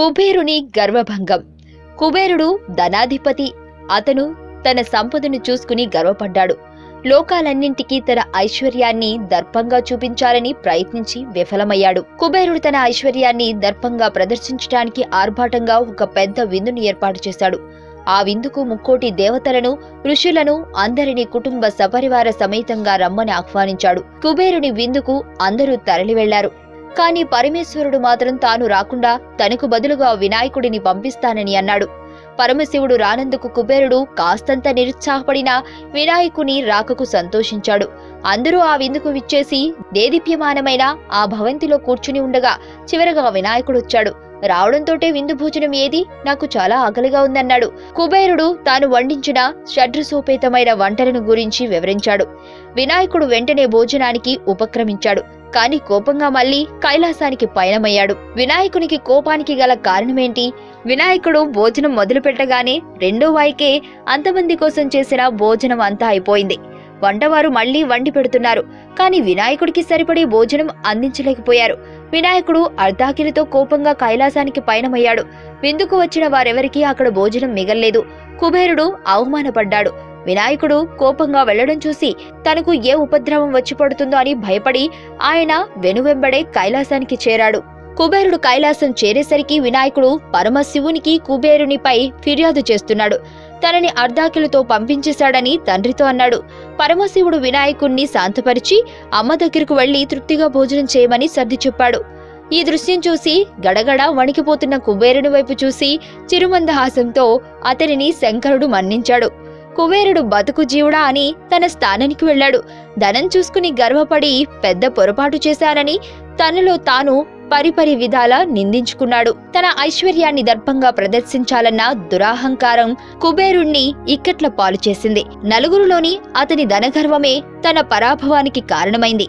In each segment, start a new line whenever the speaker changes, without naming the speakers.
కుబేరుని గర్వభంగం. కుబేరుడు ధనాధిపతి. అతను తన సంపదను చూసుకుని గర్వపడ్డాడు. లోకాలన్నింటికీ తన ఐశ్వర్యాన్ని దర్పంగా చూపించాలని ప్రయత్నించి విఫలమయ్యాడు. కుబేరుడు తన ఐశ్వర్యాన్ని దర్పంగా ప్రదర్శించడానికి ఆర్భాటంగా ఒక పెద్ద విందును ఏర్పాటు చేశాడు. ఆ విందుకు ముక్కోటి దేవతలను ఋషులను అందరినీ కుటుంబ సపరివార సమేతంగా రమ్మని ఆహ్వానించాడు. కుబేరుని విందుకు అందరూ తరలి వెళ్ళారు కాని పరమేశ్వరుడు మాత్రం తాను రాకుండా తనకు బదులుగా వినాయకుడిని పంపిస్తానని అన్నాడు. పరమశివుడు రానందుకు కుబేరుడు కాస్తంత నిరుత్సాహపడినా వినాయకుని రాకకు సంతోషించాడు. అందరూ ఆ విందుకు విచ్చేసి దేదీప్యమానమైన ఆ భవంతిలో కూర్చుని ఉండగా చివరగా వినాయకుడు వచ్చాడు రావడంతోటే విందు భోజనం ఏది? నాకు చాలా ఆకలిగా ఉందన్నాడు. కుబేరుడు తాను వండించిన షడ్రసోపేతమైన వంటలను గురించి వివరించాడు. వినాయకుడు వెంటనే భోజనానికి ఉపక్రమించాడు. కాని కోపంగా మళ్ళీ కైలాసానికి పయనమయ్యాడు. వినాయకునికి కోపానికి గల కారణమేంటి? వినాయకుడు భోజనం మొదలు పెట్టగానే రెండో వాయికే అంతమంది కోసం చేసిన భోజనం అంతా అయిపోయింది. వంటవారు మళ్ళీ వండి పెడుతున్నారు. కాని వినాయకుడికి సరిపడే భోజనం అందించలేకపోయారు. వినాయకుడు అర్ధాకిలితో కోపంగా కైలాసానికి పయనమయ్యాడు. విందుకు వచ్చిన వారెవరికీ అక్కడ భోజనం మిగల్లేదు. కుబేరుడు అవమానపడ్డాడు. వినాయకుడు కోపంగా వెళ్ళడం చూసి తనకు ఏ ఉపద్రవం వచ్చి పడుతుందో అని భయపడి ఆయన వెనువెంబడే కైలాసానికి చేరాడు. కుబేరుడు కైలాసం చేరేసరికి వినాయకుడు పరమశివునికి కుబేరునిపై ఫిర్యాదు చేస్తున్నాడు. తనని అర్ధాకిలతో పంపించేశాడని తండ్రితో అన్నాడు. పరమశివుడు వినాయకుణ్ణి శాంతపరిచి అమ్మ దగ్గరకు వెళ్ళి తృప్తిగా భోజనం చేయమని సర్ది చెప్పాడు. ఈ దృశ్యం చూసి గడగడ వణికిపోతున్న కుబేరుని వైపు చూసి చిరుమందహాసంతో అతనిని శంకరుడు మన్నించాడు. కుబేరుడు బతుకు జీవుడా అని తన స్థానానికి వెళ్ళాడు. ధనం చూసుకుని గర్వపడి పెద్ద పొరపాటు చేశానని తనలో తాను పరిపరి విధాలా నిందించుకున్నాడు. తన ఐశ్వర్యాన్ని దర్పంగా ప్రదర్శించాలన్న దురాహంకారం కుబేరుణ్ణి ఇక్కట్ల పాలు చేసింది. నలుగురులోని అతని ధనగర్వమే తన పరాభవానికి కారణమైంది.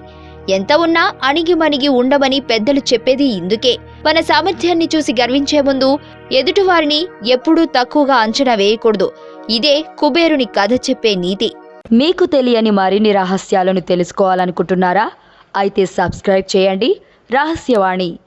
ఎంత ఉన్నా అణిగి మణిగి ఉండమని పెద్దలు చెప్పేది ఇందుకే. మన సామర్థ్యాన్ని చూసి గర్వించే ముందు ఎదుటివారిని ఎప్పుడూ తక్కువగా అంచనా వేయకూడదు. ఇదే కుబేరుని కథ చెప్పే నీతి.
మీకు తెలియని మరిన్ని రహస్యాలను తెలుసుకోవాలనుకుంటున్నారా? అయితే సబ్స్క్రైబ్ చేయండి. రహస్యవాణి.